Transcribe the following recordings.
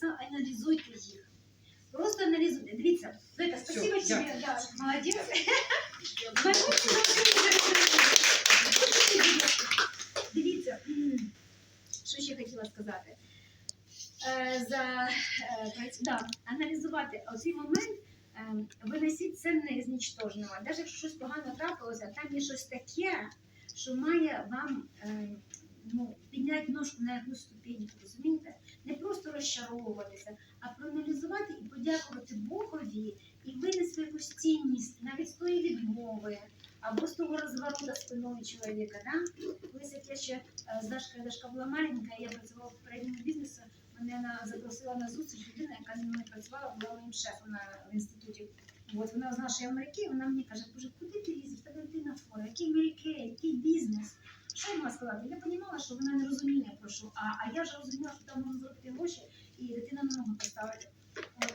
сам аналізуйте їх. Просто аналізуйте. Дивіться, Вика, спасибо Всё, тебе. Да, молодець. Дивіться, що ще хотіла сказати. Е, За е, да, аналізувати оцей момент, е, винесіть це не з нічтожного. Навіть якщо щось погано трапилося, там є щось таке, що має вам ну, підняти ножку на якусь ступінь, розумієте? Не просто розчаровуватися, а проаналізувати і подякувати Богові і винести якусь цінність навіть з тої відмови або з того розворота спиною чоловіка. Да? Колись як я ще е, з Дашкою Дашка була маленька, я працювала в попередньому бізнесу, мене на, запросила на зустріч людина, яка зі мною працювала, була моїм шефом на інституті. От вона знала, що я моряки, вона мені каже, боже, куди ти лізеш? Тебе дитина хвора, який моряки, який бізнес? Що я могла сказати? Я розуміла, що вона не розуміє про що, а, а я вже розуміла, що там можна зробити гроші і дитина на ногу поставити.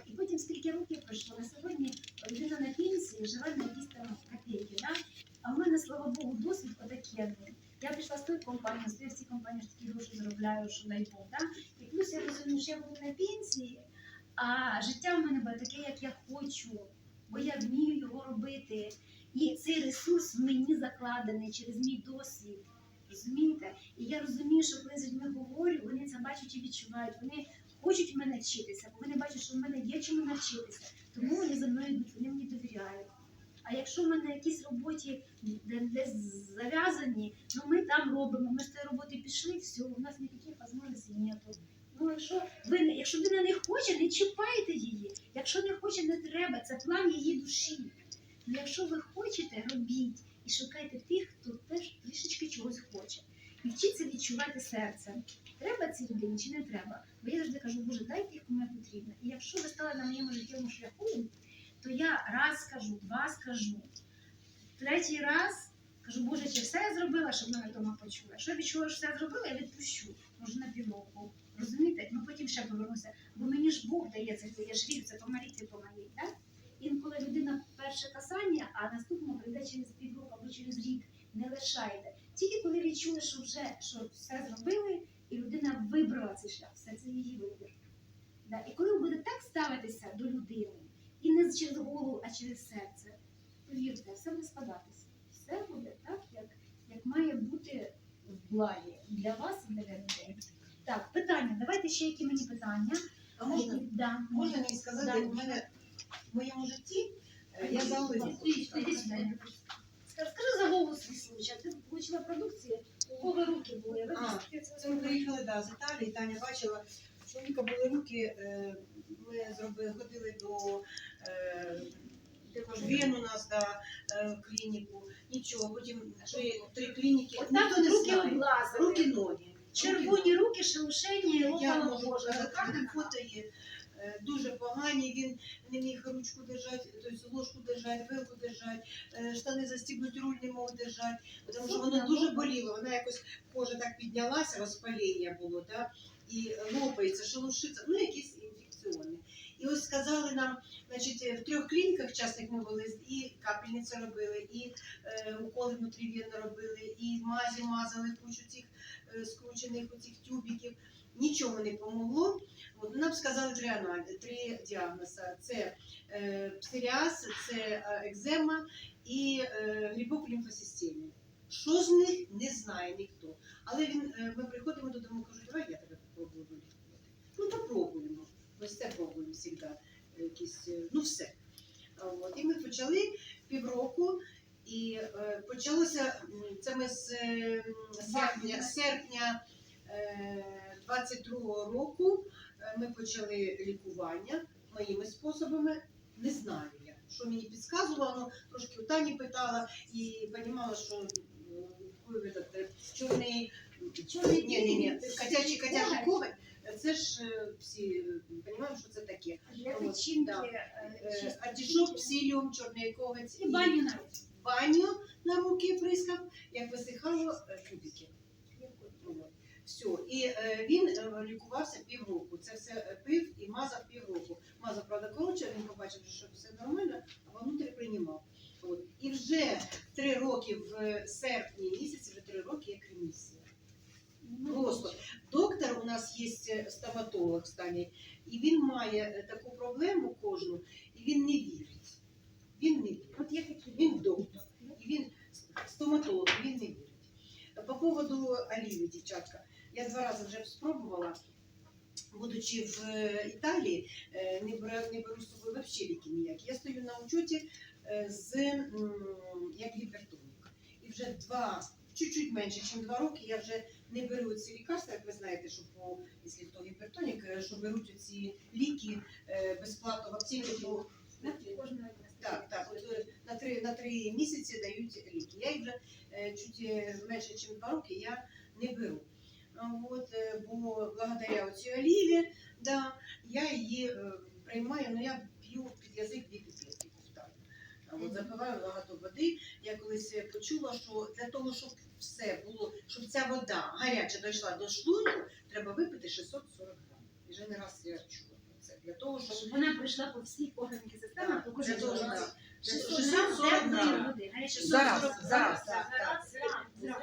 І потім скільки років пройшло, на сьогодні людина на пенсії живе на якісь там копійки. Да? А в мене, слава Богу, досвід отакенний. Я прийшла з тої компанії, з тої всі компанії, що такі гроші заробляю, що дай Бог. Да? І плюс я розумію, що я буду на пенсії, а життя в мене буде таке, як я хочу, бо я вмію його робити. І цей ресурс в мені закладений через мій досвід. Розумієте? І я розумію, що коли з людьми говорю, вони це бачать і відчувають. Вони хочуть в мене вчитися, бо вони бачать, що в мене є чому навчитися. Тому вони за мною йдуть, вони мені довіряють. А якщо в мене на якійсь роботі десь зав'язані, ну ми там робимо, ми з цієї роботи пішли, все, у нас ніяких можливостей нету. Ну, якщо ви якщо людина не хоче, не чіпайте її. Якщо не хоче, не треба. Це план її душі. Ну, якщо ви хочете, робіть і шукайте тих, хто теж трішечки чогось хоче. І вчіться відчувати серцем. Треба цій людині чи не треба? Бо я завжди кажу, Боже, дайте їх кому я потрібна. І якщо ви стали на моєму життєвому шляху, то я раз скажу, два скажу, третій раз кажу, Боже, чи все я зробила, щоб мене вдома почули? Якщо я відчула, що все я зробила, я відпущу. Може на півроку. Розумієте? Ну потім ще повернуся. Бо мені ж Бог дає це, я ж вірю, це по молитві помоліть, так? Інколи людина перше касання, а наступного прийде через півроку або через рік. Не лишайте. Тільки коли відчули, що вже що все зробили, і людина вибрала цей шлях, все це її вибір. Да? І коли ви будете так ставитися до людини, і не через голову, а через серце, повірте, все буде складатися. Все буде так, як, як має бути в плані для вас і для людей. Так, питання. Давайте ще які мені питання. А можна, Да, можна мені сказати, Да. в мене в моєму житті е, я за Олегом. Іди сюди. Скажи за голову свій случай. Ти отримала продукцію, у кого руки були. А, це Це ми приїхали да, з Італії, Таня бачила, у чоловіка були руки, е, ми зробили, ходили до е, він у нас да, клініку, нічого, потім три, три клініки, От так не руки облазили. Руки ноги. Червоні руки, шелушені, Я лопала можу кожа. фото є. Е, Дуже погані, він не міг ручку держати, тобто ложку держати, вилку держати, е, штани застібнути, руль не мог держати, тому що воно дуже боліло. Вона якось кожа так піднялася, розпаління було, да? і лопається, шелушиться, ну якісь інфекціонні. І ось сказали нам, значить, в трьох клініках частних ми були, і капельницю робили, і е, уколи внутрівенно робили, і мазі мазали кучу цих е, скручених оцих тюбиків. Нічого не помогло. От, нам сказали три три діагнози. Це е, псоріаз, це е, екзема і е, грибок лімфосистемі. Що з них не знає ніхто. Але він, е, ми приходимо додому, кажу, давай я тебе попробую вилікувати. Ну, попробуємо. Ми все пробуємо завжди. Якісь, е, ну все. От. І ми почали півроку. І е, почалося це ми з е, серпня, серпня е, 22-го року е, ми почали лікування моїми способами. Не знаю я, що мені підказувало, ну, трошки у Тані питала і розуміла, що е, чорний, чорний, ні, ні, ні, котячий, котячий коготь, це ж е, всі розуміємо, що це таке. Для печінки. да. е, Е, чисто Артишок, псиліум, чорний коготь І баню навіть. Баню на руки прискав, як висихало е, кубики. Все. І е, він е, лікувався півроку. Це все е, пив і мазав півроку. Мазав, правда, коротше, він побачив, що все нормально, а внутрі приймав. От. І вже три роки в серпні місяці, вже три роки як ремісія. Просто доктор у нас є стоматолог Стані, і він має таку проблему кожну, і він не вірить. Він не вірить. От є такі. Він доктор, і він стоматолог, він не вірить. По поводу оліви, дівчатка, я два рази вже спробувала. Будучи в е, Італії, е, не беру, не беру з собою взагалі ліки ніякі. Я стою на учоті е, з як гіпертонік. І вже два, чуть-чуть менше, ніж два роки, я вже не беру ці лікарства, як ви знаєте, що по, якщо хто гіпертонік, е, що беруть ці ліки е, безплатно в аптеці Кожного так, так. От е, на три на три місяці дають ліки. Я їх вже е, чуть е, менше, ніж два роки я не беру. От, бо благодаря цій оліві, да, я її приймаю, але я п'ю під язик дві ковтаю. От, запиваю багато води. Я колись почула, що для того, щоб все було, щоб ця вода гаряча дійшла до шлунку, треба випити 640 грам. І вже не раз я чула Для того, щоб Щоб вона пройшла по всіх органах системи, Так, по для кожній того, органі. да. 640 640 грам грам. води. Гаряча Зараз, вода. зараз. Так, так.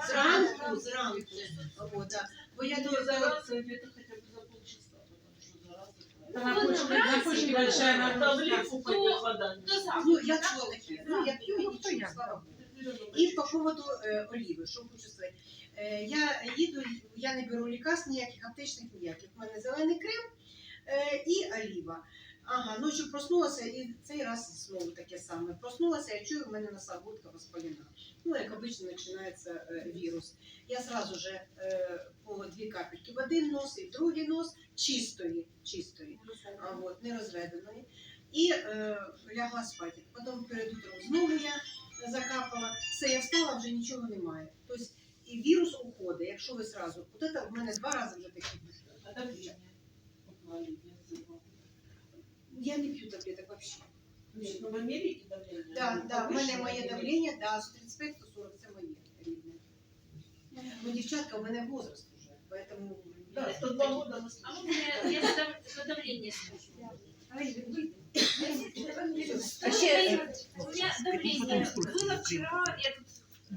Зранку. Зранку, зранку. О, да. Бо я Ну, до за раз это хотя бы за полчаса, потому что за раз это- Там Ну, очень- вранці, там очень Да, большая там нагрузка. лифу пойдет вода. ну, я чула таке. Ну, я п'ю і Ну, хто нічого, як? слава Богу. І по поводу е, оліви, що хочу сказати. Е, я їду, я не беру лікарств ніяких, аптечних ніяких. У мене зелений крем е, і оліва. Ага, ночі проснулася і цей раз знову таке саме. Проснулася, я чую, у мене носа будка воспалена. Ну, як обично починається е, вірус. Я сразу же е, по дві капельки в один нос і в другий нос чистої, чистої. а, вот, не розведеної. І е, лягла спати. Потім перед утром знову я закапала. Все, я встала, вже нічого немає. Тобто і вірус уходить, якщо ви зразу. От це в мене два рази вже такі. п'ю таблеток взагалі. Нет, ну в Америке давление. Да, да, в мене повышенное моє или- давлення, да, 135-140 це моє рідне. Ну, дівчатка, у мене возраст вже, поэтому... Да, 102 года на А вот я, я за, дав- за давление скажу. А ще- У меня давление было вчера, я тут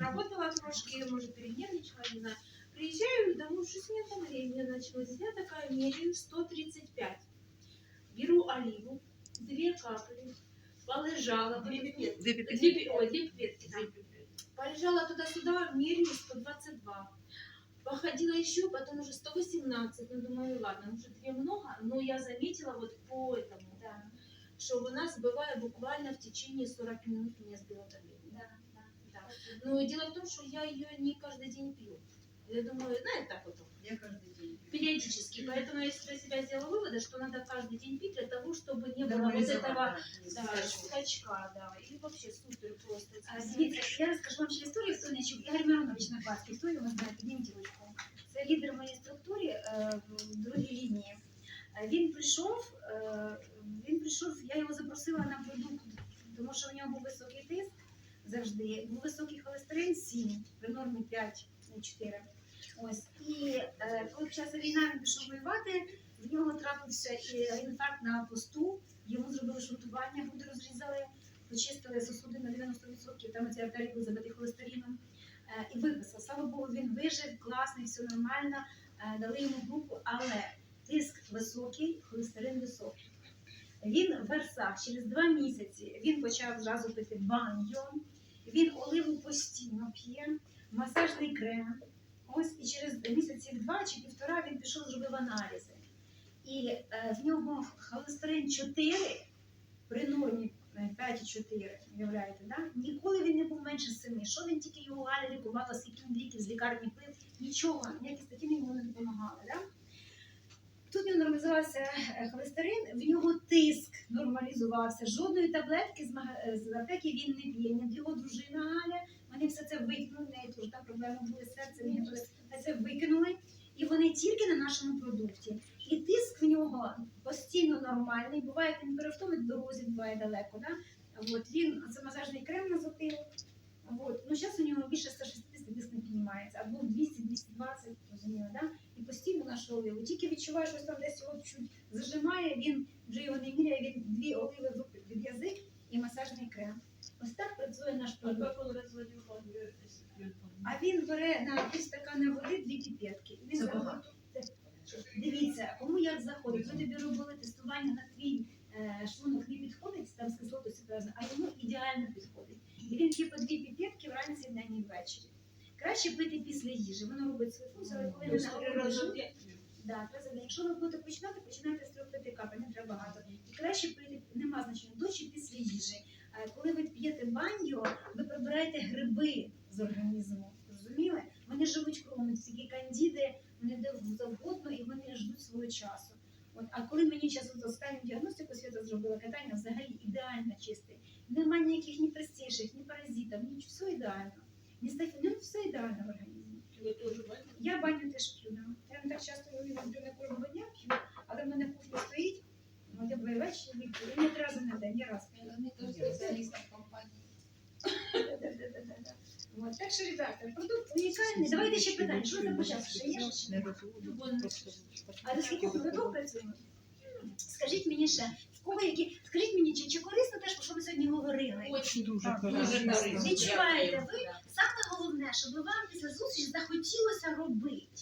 работала трошки, может, перенервничала, не знаю. Приезжаю домой, что с меня давление началось. Я такая меряю 135. Беру оливу, две капли, полежала. Пипетки. Две пипетки. Две, ой, две пипетки, да. Полежала туда-сюда, меряю 122. Походила еще, потом уже 118. Ну, думаю, ладно, уже две много. Но я заметила вот по этому, Да, что у нас бывает буквально в течение 40 минут у меня сбило давление. да, да. Да. Но дело в том, что я ее не каждый день пью. Я думаю, знаете, так вот, Я кожен день. периодически. Поэтому я для себя сделала выводы, что надо каждый день пить для того, чтобы не было вот Нормализовать, этого да, не да, скачивать. скачка, да. И вообще супер просто. А, Дивіться, я розкажу вам ще історію, хто не чув. Ігор Миронович Нападський, хто його знає, підніміть ручку. Це лідер в моїй структурі е, в другій лінії. Е, Він прийшов, е, він прийшов, я його запросила на продукт, тому що у нього був високий тиск завжди, був високий холестерин 7, при нормі 5, не 4. Війна, він пішов воювати, в нього трапився інфаркт на посту, йому зробили шунтування, груди розрізали почистили сосуди на 90%, там ці артерії були забиті холестерином. Е, І виписав. Слава Богу, він вижив, класний, все нормально, е, дали йому групу, але тиск високий, холестерин високий. Він в версах через два місяці він почав зразу пити баньо, він оливу постійно п'є, масажний крем. Ось і через місяців два чи півтора він пішов, зробив аналізи. І е, в нього холестерин 4 при нормі е, 5,4, уявляєте, да? Ніколи він не був менше 7. Що він тільки його Галя лікувала, скільки він ліків з лікарні пив, нічого, ніякі статті йому не допомагали. Да? Тут в нього нормалізувався е, холестерин, в нього тиск нормалізувався. Жодної таблетки з, аптеки він не п'є. Його дружина Галя, вони все це викинули, в неї теж там проблеми були серцем, це викинули. І вони тільки на нашому продукті. І тиск в нього постійно нормальний. Буває, він перевтомить дорозі, буває далеко. Да? От, він це масажний крем назотив. От. Ну, зараз у нього більше 160 не піднімається, або 200-220, розуміли, да? І постійно нашу оливу. Тільки відчуває, що там десь його чуть зажимає, він вже його не міряє, він дві оливи випив під язик і масажний крем. Ось так працює наш продукт. А він бере на пів стакана води дві піпетки. Він Це багато. Дивіться, кому як заходить. Ви тобі робили тестування на твій е, шлунок не підходить, там з кислотою а йому ідеально підходить. І він п'є по дві піпетки вранці, і ввечері. Краще пити після їжі. Воно робить свою функцію, але коли ви день. Да, три. Якщо ви будете починати, починайте з трьох п'яти капель, не треба багато. І краще пити, нема значення, до чи після їжі. А коли ви п'єте баньо, ви прибираєте гриби з організму. Розуміли? Вони живуть кровом, такі кандіди, вони де завгодно і вони ждуть свого часу. От, а коли мені зараз от останню діагностику свята зробила катання, взагалі ідеально чистий. Нема ніяких ні простіших, ні паразитів, ні все ідеально. Ні стафі, ну все ідеально в організмі. Ви теж бачите? Я баню теж п'ю. Я не так часто його люблю не кожного дня п'ю, але в мене кухня стоїть. От я ввечері вип'ю. І не рази на день, не раз п'ю. спеціалістом компанії. Да-да-да-да-да. Вот. Так що, ребята, продукт унікальний. Давайте ще питання. Що за початку? Ще є? ще? А до скільки ви вдвох працюємо? Скажіть мені ще, в кого які, скажіть мені, чи, чи корисно теж, що ми сьогодні говорили? Очень Дуже дуже корисно. корисно. Відчуваєте ви саме головне, щоб вам після зустрічі захотілося робити.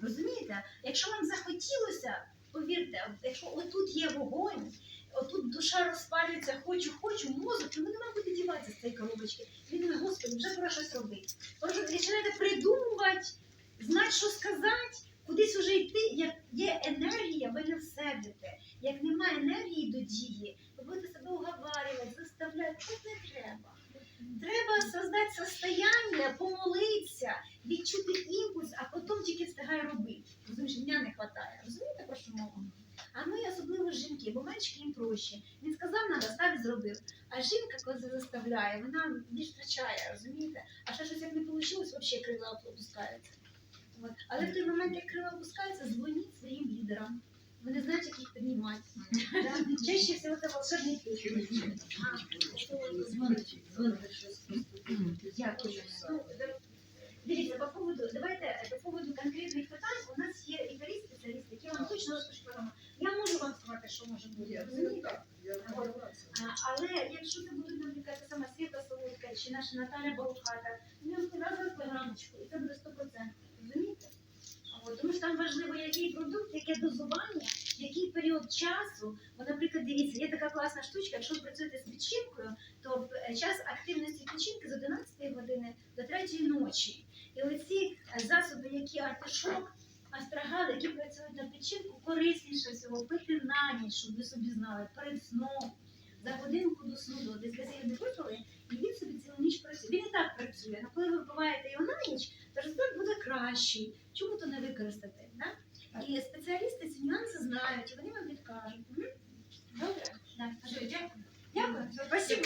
Розумієте? Якщо вам захотілося, повірте, якщо отут є вогонь, отут душа розпалюється, хочу, хочу, мозок, то ви не будете діватися з цієї коробочки. Він думає, господи, вже пора щось робити. Починаєте придумувати, знати, що сказати, кудись уже йти. Як є енергія, ви не все. Як немає енергії до дії, ви будете себе уговарювати, заставляти. Тут не треба. Треба создати состояние, помолитися, відчути імпульс, а потім тільки встигай робити. Розумієш, дня не вистачає. Розумієте, про що мова? А ми особливо жінки, бо мальчики їм проще. Він сказав, надо, ставить, зробив. А жінка, коли заставляє, вона більш втрачає, розумієте? А ще щось як не вийшло, взагалі крила опускаються. От. Але в той момент, як крила опускаються, дзвоніть своїм лідерам. Вони знають, як їх піднімати. Чаще всього це волшебний ключ. Дякую. Ну, да- Дивіться, по поводу, давайте по поводу конкретних питань. У нас є лікарі-спеціалісти, які вам точно розкажуть програму. Я можу вам сказати, що може бути. Розумієте? Але якщо це будуть, наприклад, сама Світа Солодка чи наша Наталя Балхата, вони вам сказали програмочку, і це буде 100%. Розумієте? Тому що там важливо, який продукт, яке дозування, який період часу. Бо, наприклад, дивіться, є така класна штучка, якщо ви працюєте з печінкою, то е, час активності печінки з 11 години до 3 ночі. І оці е, засоби, які артишок, астрагал, які працюють на печінку, корисніше всього пити на ніч, щоб ви собі знали, перед сном. За годинку до сну, десь не випили, і він цілу ніч працює. Він і так працює. Ну коли ви вбиваєте його на ніч, то результат буде кращий. Чому то не використати? Да? І спеціалісти ці нюанси знають, і вони вам відкажуть. Добре? Так. Дякую. Дякую. Спасибо.